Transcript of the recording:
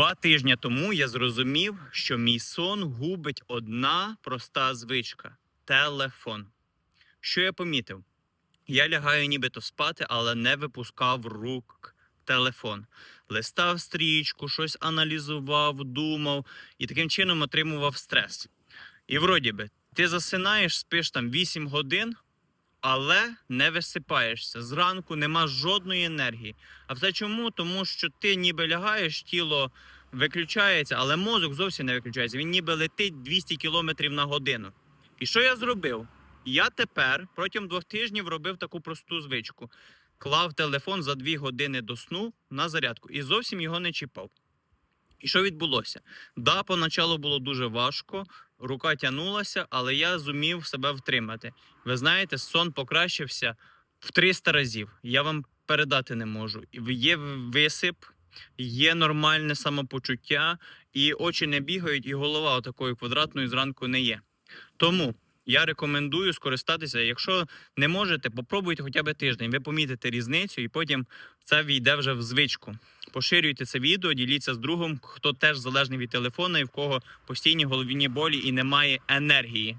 Два тижні тому я зрозумів, що мій сон губить одна проста звичка телефон. Що я помітив? Я лягаю нібито спати, але не випускав рук телефон. Листав стрічку, щось аналізував, думав і таким чином отримував стрес. І вроді би, ти засинаєш, спиш там 8 годин, але не висипаєшся. Зранку нема жодної енергії. А все чому? Тому що ти ніби лягаєш, тіло виключається, але мозок зовсім не виключається. Він ніби летить 200 км на годину. І що я зробив? Я тепер протягом двох тижнів робив таку просту звичку. Клав телефон за дві години до сну на зарядку і зовсім його не чіпав. І що відбулося? Да, поначалу було дуже важко, рука тягнулася, але я зумів себе втримати. Ви знаєте, сон покращився в 300 разів. Я вам передати не можу. Є висип, є нормальне самопочуття, і очі не бігають, і голова такою квадратною зранку не є. Тому я рекомендую скористатися. Якщо не можете, попробуйте хоча б тиждень. Ви помітите різницю, і потім це війде вже в звичку. Поширюйте це відео, діліться з другом, хто теж залежний від телефона і в кого постійні головні болі і немає енергії.